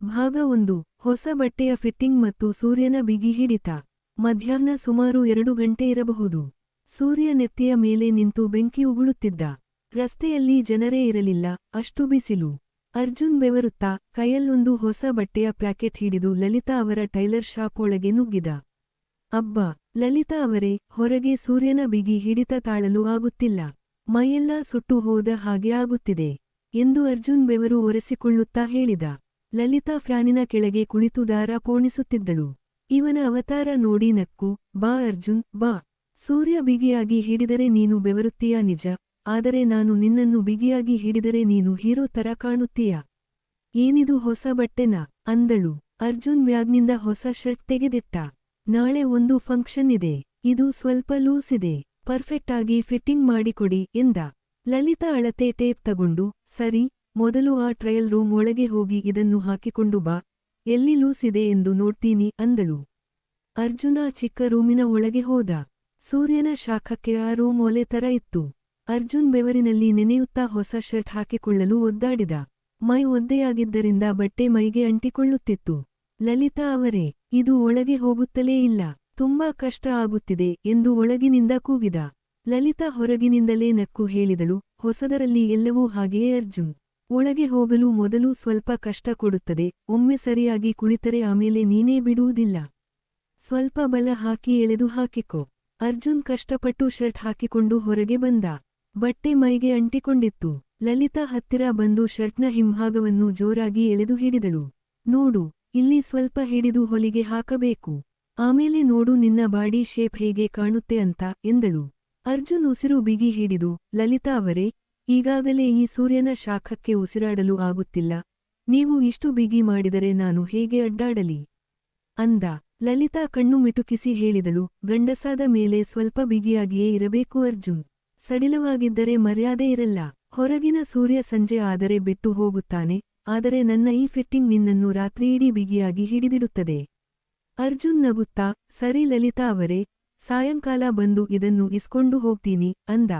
ಭಾಗ ಒಂದು, ಹೊಸ ಬಟ್ಟೆಯ ಫಿಟ್ಟಿಂಗ್ ಮತ್ತು ಸೂರ್ಯನ ಬಿಗಿ ಹಿಡಿತ. ಮಧ್ಯಾಹ್ನ ಸುಮಾರು ಎರಡು ಗಂಟೆ ಇರಬಹುದು. ಸೂರ್ಯ ನೆತ್ತಿಯ ಮೇಲೆ ನಿಂತು ಬೆಂಕಿ ಉಗುಳುತ್ತಿದ್ದ. ರಸ್ತೆಯಲ್ಲಿ ಜನರೇ ಇರಲಿಲ್ಲ, ಅಷ್ಟು ಬಿಸಿಲು. ಅರ್ಜುನ್ ಬೆವರುತ್ತಾ ಕೈಯಲ್ಲೊಂದು ಹೊಸ ಬಟ್ಟೆಯ ಪ್ಯಾಕೆಟ್ ಹಿಡಿದು ಲಲಿತಾ ಅವರ ಟೈಲರ್ ಶಾಪ್ ಒಳಗೆ ನುಗ್ಗಿದ. ಅಬ್ಬಾ, ಲಲಿತಾ ಅವರೇ, ಹೊರಗೆ ಸೂರ್ಯನ ಬಿಗಿ ಹಿಡಿತ ತಾಳಲು ಆಗುತ್ತಿಲ್ಲ. ಮೈಯೆಲ್ಲ ಸುಟ್ಟು ಹೋದ ಹಾಗೆ ಆಗುತ್ತಿದೆ, ಎಂದು ಅರ್ಜುನ್ ಬೆವರು ಒರೆಸಿಕೊಳ್ಳುತ್ತಾ ಹೇಳಿದ. ಲಲಿತಾ ಫ್ಯಾನಿನ ಕೆಳಗೆ ಕುಳಿತು ದಾರ ಪೋಣಿಸುತ್ತಿದ್ದಳು. ಇವನ ಅವತಾರ ನೋಡಿ ನಕ್ಕು, ಬಾ ಅರ್ಜುನ್, ಬಾ. ಸೂರ್ಯ ಬಿಗಿಯಾಗಿ ಹಿಡಿದರೆ ನೀನು ಬೆವರುತ್ತೀಯ ನಿಜ? ಆದರೆ ನಾನು ನಿನ್ನನ್ನು ಬಿಗಿಯಾಗಿ ಹಿಡಿದರೆ ನೀನು ಹೀರೋ ತರ ಕಾಣುತ್ತೀಯ? ಏನಿದು ಹೊಸ ಬಟ್ಟೆನಾ? ಅಂದಳು. ಅರ್ಜುನ್ ಬ್ಯಾಗ್ನಿಂದ ಹೊಸ ಶರ್ಟ್ ತೆಗೆದಿಟ್ಟ. ನಾಳೆ ಒಂದು ಫಂಕ್ಷನ್ ಇದೆ. ಇದು ಸ್ವಲ್ಪ ಲೂಸ್ ಇದೆ. ಪರ್ಫೆಕ್ಟ್ ಆಗಿ ಫಿಟ್ಟಿಂಗ್ ಮಾಡಿಕೊಡಿ, ಎಂದ. ಲಲಿತಾ ಅಳತೆ ಟೇಪ್ ತಗೊಂಡು, ಸರಿ ಮೊದಲು ಆ ಟ್ರಯಲ್ ರೂಮ್ ಒಳಗೆ ಹೋಗಿ ಇದನ್ನು ಹಾಕಿಕೊಂಡು ಬಾ. ಎಲ್ಲಿ ಲೂಸಿದೆ ಎಂದು ನೋಡ್ತೀನಿ ಅಂದಳು. ಅರ್ಜುನ ಚಿಕ್ಕ ರೂಮಿನ ಒಳಗೆ ಹೋದ. ಸೂರ್ಯನ ಶಾಖಕ್ಕೆ ಆ ರೂಮ್ ಒಲೆ ತರ ಇತ್ತು. ಅರ್ಜುನ್ ಬೆವರಿನಲ್ಲಿ ನೆನೆಯುತ್ತಾ ಹೊಸ ಶರ್ಟ್ ಹಾಕಿಕೊಳ್ಳಲು ಒದ್ದಾಡಿದ. ಮೈ ಒದ್ದೆಯಾಗಿದ್ದರಿಂದ ಬಟ್ಟೆ ಮೈಗೆ ಅಂಟಿಕೊಳ್ಳುತ್ತಿತ್ತು. ಲಲಿತಾ ಅವರೇ, ಇದು ಒಳಗೆ ಹೋಗುತ್ತಲೇ ಇಲ್ಲ. ತುಂಬಾ ಕಷ್ಟ ಆಗುತ್ತಿದೆ ಎಂದು ಒಳಗಿನಿಂದ ಕೂಗಿದ. ಲಲಿತಾ ಹೊರಗಿನಿಂದಲೇ ನಕ್ಕು ಹೇಳಿದಳು. ಹೊಸದರಲ್ಲಿ ಎಲ್ಲವೂ ಹಾಗೆಯೇ ಅರ್ಜುನ್. ಒಳಗೆ ಹೋಗಲು ಮೊದಲು ಸ್ವಲ್ಪ ಕಷ್ಟ ಕೊಡುತ್ತದೆ, ಒಮ್ಮೆ ಸರಿಯಾಗಿ ಕುಳಿತರೆ ಆಮೇಲೆ ನೀನೇ ಬಿಡುವುದಿಲ್ಲ. ಸ್ವಲ್ಪ ಬಲ ಹಾಕಿ ಎಳೆದು ಹಾಕಿಕೊ. ಅರ್ಜುನ್ ಕಷ್ಟಪಟ್ಟು ಶರ್ಟ್ ಹಾಕಿಕೊಂಡು ಹೊರಗೆ ಬಂದ. ಬಟ್ಟೆ ಮೈಗೆ ಅಂಟಿಕೊಂಡಿತ್ತು. ಲಲಿತಾ ಹತ್ತಿರ ಬಂದು ಶರ್ಟ್ನ ಹಿಂಭಾಗವನ್ನು ಜೋರಾಗಿ ಎಳೆದು ಹಿಡಿದಳು. ನೋಡು, ಇಲ್ಲಿ ಸ್ವಲ್ಪ ಹಿಡಿದು ಹೊಲಿಗೆ ಹಾಕಬೇಕು. ಆಮೇಲೆ ನೋಡು ನಿನ್ನ ಬಾಡಿ ಶೇಪ್ ಹೇಗೆ ಕಾಣುತ್ತೆ ಅಂತ ಎಂದಳು. ಅರ್ಜುನ್ ಉಸಿರು ಬಿಗಿ ಹಿಡಿದು, ಲಲಿತಾ ಅವರೇ ಈಗಾಗಲೇ ಈ ಸೂರ್ಯನ ಶಾಖಕ್ಕೆ ಉಸಿರಾಡಲು ಆಗುತ್ತಿಲ್ಲ. ನೀವು ಇಷ್ಟು ಬಿಗಿ ಮಾಡಿದರೆ ನಾನು ಹೇಗೆ ಅಡ್ಡಾಡಲಿ? ಅಂದ. ಲಲಿತಾ ಕಣ್ಣು ಮಿಟುಕಿಸಿ ಹೇಳಿದಳು. ಗಂಡಸಾದ ಮೇಲೆ ಸ್ವಲ್ಪ ಬಿಗಿಯಾಗಿಯೇ ಇರಬೇಕು ಅರ್ಜುನ್. ಸಡಿಲವಾಗಿದ್ದರೆ ಮರ್ಯಾದೆ ಇರಲ್ಲ. ಹೊರಗಿನ ಸೂರ್ಯ ಸಂಜೆ ಆದರೆ ಬಿಟ್ಟು ಹೋಗುತ್ತಾನೆ. ಆದರೆ ನನ್ನ ಈ ಫಿಟ್ಟಿಂಗ್ ನಿನ್ನನ್ನು ರಾತ್ರಿಯಿಡೀ ಬಿಗಿಯಾಗಿ ಹಿಡಿದಿಡುತ್ತದೆ. ಅರ್ಜುನ್ ನಗುತ್ತಾ, ಸರಿ ಲಲಿತಾ ಅವರೇ, ಸಾಯಂಕಾಲ ಬಂದು ಇದನ್ನು ಇಸ್ಕೊಂಡು ಹೋಗ್ತೀನಿ, ಅಂದ.